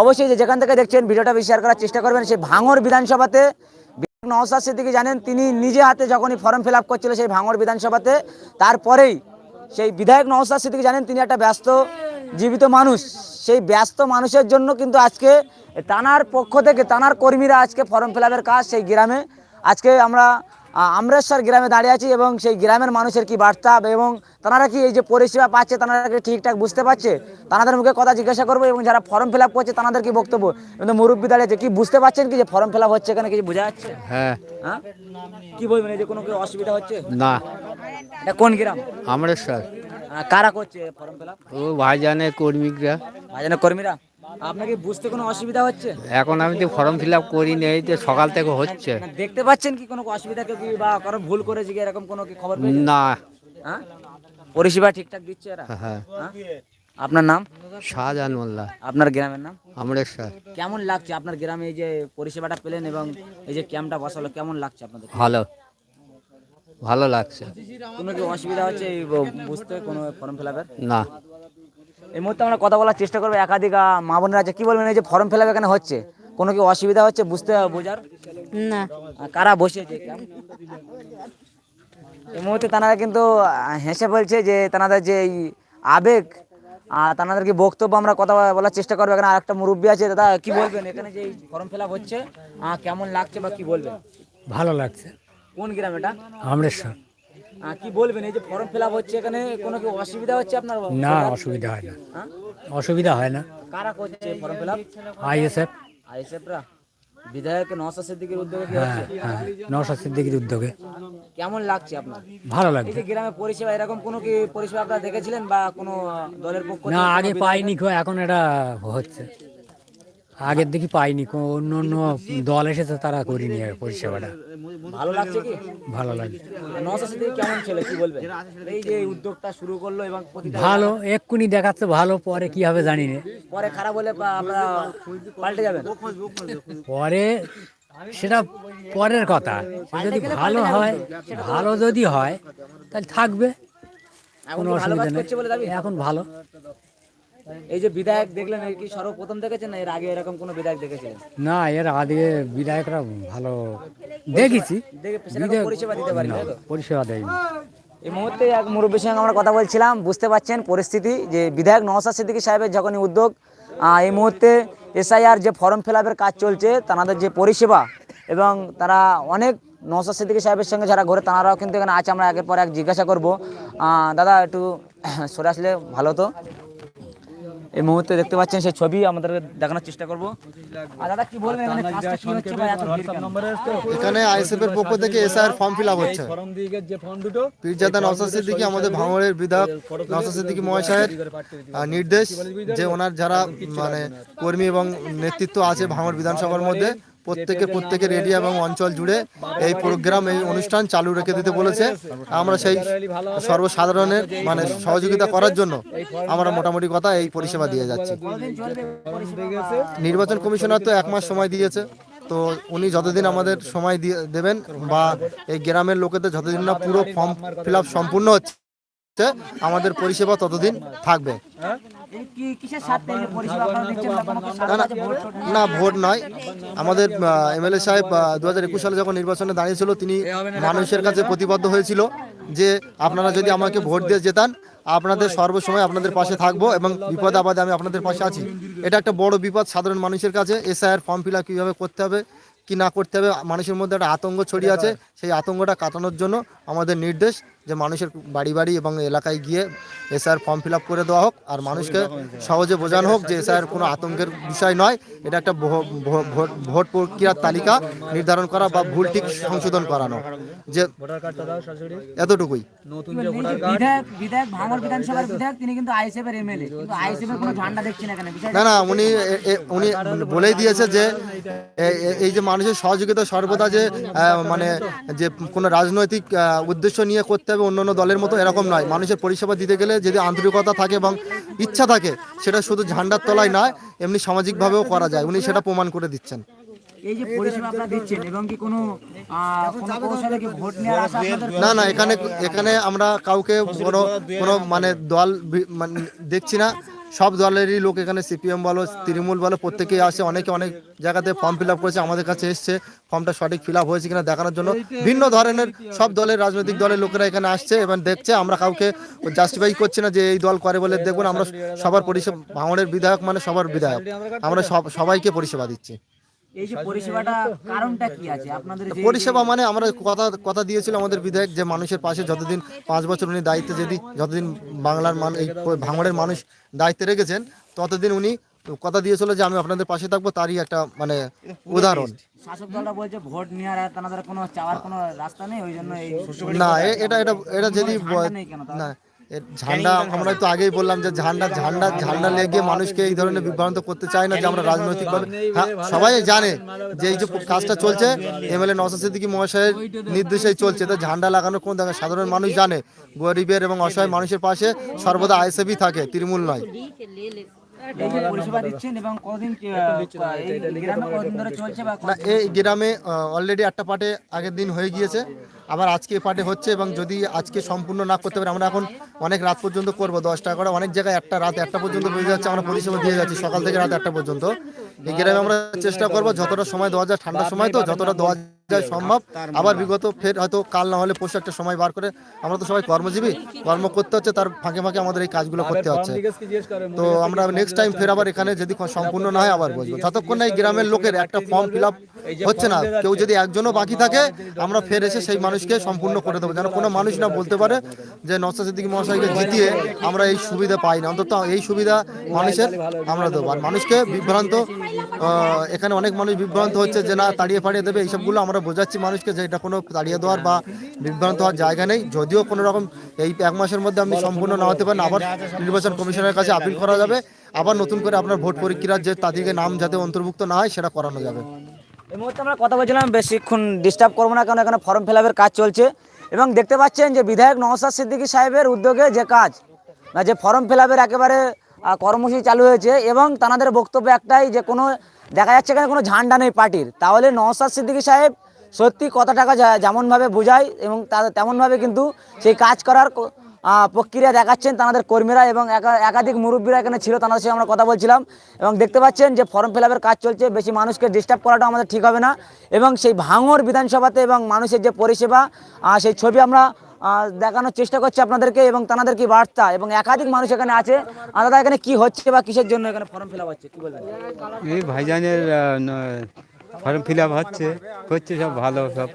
অবশ্যই যে যেখান থেকে দেখছেন ভিডিওটা বেশি শেয়ার করার চেষ্টা করবেন, সেই ভাঙর বিধানসভাতে নওশাদ সিদ্দিকী জানেন, তিনি নিজে হাতে যখনই ফর্ম ফিল আপ করছিল সেই ভাঙর বিধানসভাতে, তারপরেই সেই বিধায়ক নওশাদ সিদ্দিকী জানেন, তিনি একটা ব্যস্ত, জীবিত মানুষ। সেই ব্যস্ত মানুষের জন্য কিন্তু আজকে টানার পক্ষ থেকে টানার কর্মীরা আজকে ফর্ম ফিল কাজ সেই গ্রামে, আজকে আমরা আমরেশ্বর গ্রামে দাঁড়িয়ে আছি এবং সেই গ্রামের মানুষের কি বার্তা এবং তারা কি এই যে পরিষেবা পাচ্ছে তারা কি ঠিকঠাক বুঝতে পারছে? তাদের মুখে কথা জিজ্ঞাসা করব এবং যারা ফর্ম ফিল আপ করছে তাদের কি বক্তব্য? কিন্তু মুরব্বী দাঁড়িয়েছে কি বুঝতে পারছেন কি যে ফর্ম ফিল আপ হচ্ছে এখানে কিছু বোঝা যাচ্ছে? হ্যাঁ। হ্যাঁ? কি বলবেন এই যে কোনো অসুবিধা হচ্ছে? না। এটা কোন গ্রাম? আমরেশ্বর। কারা করছে ফর্ম ফিল আপ ও ভাইজানের কর্মীরা। ভাজনের কর্মীরা? আপনাকে বুঝতে কোনো অসুবিধা হচ্ছে? এখন আমি তো ফর্ম ফিল আপ করিনি এই তো সকাল থেকে হচ্ছে। দেখতে পাচ্ছেন কি কোনো অসুবিধা? কেউ কি বা কারও ভুল করেছে কি? এরকম কোনো কি খবর না। হ্যাঁ? পরিষেবা ঠিকঠাক দিচ্ছে এরা? হ্যাঁ হ্যাঁ? আপনার নাম? শাহজাহান মোল্লা। আপনার গ্রামের নাম? আমরেশ্বর কেমন লাগছে আপনার গ্রামে এই যে পরিষেবাটা পেলেন এবং এই যে ক্যাম্পটা বসালো কেমন লাগছে আপনাদের? ভালো। ভালো লাগছে। কোনো কি অসুবিধা হচ্ছে এই বুঝতে কোনো ফর্ম ফিল না। এই মুহূর্তে আমরা কথা বলার চেষ্টা করব একাধিক মা বোনেরা আছে কি বলবেন এই যে ফর্ম ফিল আপ এখানে হচ্ছে? কোনো কি অসুবিধা হচ্ছে বুঝতে বোঝার? না। কারা বসেছে ক্যাম্প? এই মুহূর্তে তারা কিন্তু হেসে বলছে যে তাদের যে এই আবেগ আর তাদেরকে বক্তব্য আমরা কথা বলার চেষ্টা করব? এখানে আরেকটা মুরব্বী আছে। দাদা কি বলবেন? এখানে যে ফর্ম ফিল হচ্ছে কেমন লাগছে বা কি বলবেন? ভালো লাগছে। কোন গ্রাম এটা? আমরেশ্বর। কি বলবেন? এই যে ফর্ম ফিল আপ হচ্ছে এখানে কোনো কি অসুবিধা হচ্ছে আপনার না অসুবিধা হয় না। হ্যাঁ? অসুবিধা হয় না। কারা করছে ফর্ম ফিল? Up ISF. আইএসএফরা? বিধায়ক নওশাদ সিদ্দিকীর উদ্যোগে কি হ্যাঁ হচ্ছে? হ্যাঁ নওশাদ সিদ্দিকির উদ্যোগে। কেমন লাগছে আপনার? ভালো এই লাগছে যে গ্রামে পরিষেবা এরকম কোনো কি পরিষেবা আপনারা দেখেছিলেন বা কোনো দলের পক্ষ না থেকে কোনো আগে পাইনি কো এখন এটা হচ্ছে। আগের দিকে পাইনি। অন্য অন্য দল এসেছে তারা করিনি আর পরিষেবাটা। ভালো লাগছে কি? ভালো লাগছে। কেমন ছিল কি বলবেন? এই যে উদ্যোগটা শুরু করল এবং ভালো এক্ষুনি দেখাচ্ছে ভালো পরে কি হবে জানি না। পরে খারাপ হলে আপনারা পাল্টে যাবেন। পরে সেটা পরের কথা। যদি ভালো হয় ভালো যদি হয় তাহলে থাকবে। কোনো অসুবিধা নেই। এখন ভালো। এই যে বিধায়ক দেখলেন কি সর্বপ্রথম দেখেছেন না এর আগে এরকম কোনো বিধায়ক দেখেছিলেন? না এর আগে বিধায়করা ভালো দেখেছি। পরিষেবা দিতে পারি পরিষেবা দেয়নি। এই মুহূর্তে এক মুরব্বীর সঙ্গে আমরা কথা বলছিলাম বুঝতে পারছেন পরিস্থিতি যে বিধায়ক নওশাদ সিদ্দিকী সাহেবের যখনই উদ্যোগ এই মুহূর্তে এসআইআর যে ফর্ম ফিল কাজ চলছে তাদের যে পরিষেবা এবং তারা অনেক নওশাদ সিদ্দিকী সাহেবের সঙ্গে যারা ঘরে তারাও কিন্তু এখানে আছে আমরা একের পর এক জিজ্ঞাসা করব। দাদা একটু সরে আসলে ভালো হতো। এই মুহূর্তে দেখতে পাচ্ছেন সেই ছবি আমাদের দেখানোর চেষ্টা করব। আর দাদা কি বলবেন এখানে? কাজটা কি হচ্ছে ভাই এত ভিড় এখানে আইএসএফ এর পক্ষ থেকে এসআর ফর্ম ফিল আপ হচ্ছে। পীরজাদা নওসাদ সিদ্দিকী আমাদের ভাঙড়ের বিধায়ক নওসাদ সিদ্দিকী মহাশয়ের নির্দেশ যে ওনার যারা মানে কর্মী এবং নেতৃত্ব আছে ভাঙড় বিধানসভার মধ্যে প্রত্যেকে প্রত্যেকের এরিয়া এবং অঞ্চল জুড়ে এই প্রোগ্রাম এই অনুষ্ঠান চালু রেখে দিতে বলেছে। আমরা সেই সর্বসাধারণের মানে সহযোগিতা করার জন্য আমরা মোটামুটি কথা এই পরিষেবা দিয়ে যাচ্ছি। নির্বাচন কমিশনার তো এক মাস সময় দিয়েছে তো উনি যতদিন আমাদের সময় দিয়ে দেবেন বা এই গ্রামের লোকেদের যতদিন না পুরো ফর্ম ফিল আপ সম্পূর্ণ হচ্ছে আমাদের পরিষেবা ততদিন থাকবে। না ভোট নয়। আমাদের এমএলএ সাহেব দু হাজার একুশ সালে যখন নির্বাচনে দাঁড়িয়েছিল তিনি মানুষের কাছে প্রতিবদ্ধ হয়েছিল যে আপনারা যদি আমাকে ভোট দিয়ে যেতান আপনাদের সর্বসময় আপনাদের পাশে থাকব এবং বিপদ আপদে আমি আপনাদের পাশে আছি। এটা একটা বড় বিপদ সাধারণ মানুষের কাছে। এসআইআর ফর্ম ফিল আপ কীভাবে করতে হবে কি না করতে হবে মানুষের মধ্যে একটা আতঙ্ক ছড়িয়ে আছে। সেই আতঙ্কটা কাটানোর জন্য আমাদের নির্দেশ। যে মানুষের বাড়ি বাড়ি এবং এলাকায় গিয়ে এসআইআর ফর্ম ফিল আপ করে দেওয়া হোক আর মানুষকে সহজে বোঝানো হোক যে এসআইআর কোনো আতঙ্কের বিষয় নয়। এটা একটা ভোট ভোট প্রক্রিয়ার তালিকা নির্ধারণ করা বা ভুল ঠিক সংশোধন করানো। যে এতটুকুই। বিধায়ক বিধায়ক ভাঙর বিধানসভার বিধায়ক তিনি কিন্তু আইএসএফ এর এমএলএ। কিন্তু আইএসএফ এর কোনো ঝান্ডা দেখছি না না না উনি উনি বলেই দিয়েছে যে এই যে মানুষের সহযোগিতা সর্বদা যে মানে যে কোনো রাজনৈতিক উদ্দেশ্য নিয়ে করতে হবে অন্য অন্য দলের মতো এরকম নয়। মানুষের পরিষেবা দিতে গেলে যদি আন্তরিকতা থাকে এবং ইচ্ছা থাকে সেটা শুধু ঝান্ডার তলায় নয় এমনি সামাজিকভাবেও করা যায়। উনি সেটা প্রমাণ করে দিচ্ছেন। না না এখানে এখানে আমরা কাউকে বড় কোনো মানে দল মানে দেখছি না। সব দলেরই লোক এখানে, সিপিএম বলো, তৃণমূল বলো প্রত্যেকেই আসে, অনেকে অনেক জায়গাতে ফর্ম ফিল আপ করেছে, আমাদের কাছে এসছে ফর্মটা সঠিক ফিল আপ হয়েছে কিনা দেখানোর জন্য। ভিন্ন ধরনের সব দলের রাজনৈতিক দলের লোকেরা এখানে আসছে এবং দেখছে, আমরা কাউকে জাস্টিফাই করছি না যে এই দল করে বলে দেখুন, আমরা সবার পরিষেবা ভাঙড়ের বিধায়ক মানে সবার বিধায়ক। আমরা সব, সবাইকে পরিষেবা দিচ্ছি। এই যে পরিষেবাটা কারণটা কি আছে? আপনাদের পরিষেবা মানে আমরা কথা কথা দিয়েছিল আমাদের বিধায়ক যে মানুষের পাশে যতদিন পাঁচ বছর উনি দায়িত্বে যদি যতদিন বাংলার মান এই ভাঙড়ের মানুষ দায়িত্বে রেখেছেন ততদিন উনি কথা দিয়েছিল যে আমি আপনাদের পাশে থাকব তারই একটা মানে উদাহরণ। শাসক দলরা বলছে ভোট নেওয়ার তাদের কোনো চাওয়ার কোনো রাস্তা নেই ওই জন্য না এটা এটা এটা যদি? না ঝান্ডা, আমরা তো আগেই বললাম যে ঝান্ডা ঝান্ডা ঝান্ডা লেগে মানুষকে এই ধরনের বিভ্রান্ত করতে চায় না যে আমরা রাজনৈতিকভাবে হ্যাঁ সবাই জানে যে এই যে কাজটা চলছে, এমএলএ নসা সিদ্দিকী মহাশয়ের নির্দেশেই চলছে। তো ঝান্ডা লাগানো কোন দেখা সাধারণ মানুষ জানে, গরিবের এবং অসহায় মানুষের পাশে সর্বদা আইএসএফই থাকে, তৃণমূল নয়। পরিষেবা দিচ্ছেন এবং কতদিন এই গ্রামে কতদিন ধরে চলছে বা না এই গ্রামে অলরেডি একটা পার্টে আগের দিন হয়ে গিয়েছে। আবার আজকে পার্টে হচ্ছে এবং যদি আজকে সম্পূর্ণ না করতে পারি আমরা এখন অনেক রাত পর্যন্ত করব। দশটা করে অনেক জায়গায় একটা রাত একটা পর্যন্ত বেজে যাচ্ছে আমরা পরিষেবা দিয়ে যাচ্ছি সকাল থেকে রাত একটা পর্যন্ত। এই গ্রামে আমরা চেষ্টা করব যতটা সময় দেওয়া যায় ঠান্ডার সময় তো যতটা দেওয়া যায় সম্ভব। আবার বিগত ফের হয়তো কাল না হলে পরশু একটা সময় বার করে আমরা তো সবাই কর্মজীবী কর্ম করতে হচ্ছে তার ফাঁকে ফাঁকে আমাদের এই কাজগুলো করতে হচ্ছে। তো আমরা নেক্সট টাইম ফের আবার এখানে যদি সম্পূর্ণ না হয় আবার বসবো। যতক্ষণ না এই গ্রামের লোকের একটা ফর্ম ফিল আপ হচ্ছে না। কেউ যদি একজনও বাকি থাকে আমরা ফের এসে সেই মানুষকে সম্পূর্ণ করে দেবো। যেন কোনো মানুষ না বলতে পারে যে নসা সিদ্দিকী মহাশয়কে জিতিয়ে আমরা এই সুবিধা পাই না অন্তত এই সুবিধা মানুষের আমরা দেবো। আর মানুষকে বিভ্রান্ত আহ, এখানে অনেক মানুষ বিভ্রান্ত হচ্ছে যে না তাড়িয়ে ফাড়িয়ে দেবে এইসবগুলো আমরা বোঝাচ্ছি মানুষকে যে এটা কোনো তাড়িয়ে দেওয়ার বা বিভ্রান্ত হওয়ার জায়গা নেই। যদিও কোনো রকম এই এক মাসের মধ্যে আপনি সম্পূর্ণ না হতে পারেন, আবার নির্বাচন কমিশনের কাছে আপিল করা যাবে। আবার নতুন করে আপনার ভোট পরীক্ষার যে তাদেরকে নাম যাতে অন্তর্ভুক্ত না হয়, সেটা করানো যাবে। এই মুহূর্তে আমরা কথা বলছিলাম বেশিক্ষণ ডিস্টার্ব করব না, কারণ এখানে ফর্ম ফিল কাজ চলছে। এবং দেখতে পাচ্ছেন যে বিধায়ক নওসাদ সিদ্দিকী সাহেবের উদ্যোগে যে কাজ, না যে ফর্ম ফিল একেবারে কর্মসূচি চালু হয়েছে এবং তাদের বক্তব্য একটাই যে কোনো, দেখা যাচ্ছে এখানে কোনো ঝান্ডা নেই পার্টির। তাহলে নওসাদ সিদ্দিকী সাহেব সত্যি কত যেমনভাবে বোঝায় এবং তাদের তেমনভাবে কিন্তু সেই কাজ করার প্রক্রিয়া দেখাচ্ছেন তাদের কর্মীরা এবং একা- একাধিক মুরব্বীরা এখানে ছিল, তাদের সঙ্গে আমরা কথা বলছিলাম এবং দেখতে পাচ্ছেন যে ফর্ম ফিল কাজ চলছে, বেশি মানুষকে ডিস্টার্ব করাটা আমাদের ঠিক হবে না এবং সেই ভাঙর বিধানসভাতে এবং মানুষের যে পরিষেবা সেই ছবি আমরা দেখানোর চেষ্টা করছি আপনাদেরকে এবং তাদের কি বার্তা এবং একাধিক মানুষ এখানে আছে। আর দাদা, এখানে কি হচ্ছে বা কিসের জন্য এখানে ফর্ম ফিল হচ্ছে, কি বলবেন? এই ভাইজানের ফর্ম ফিল আপ হচ্ছে হচ্ছে সব ভালো সব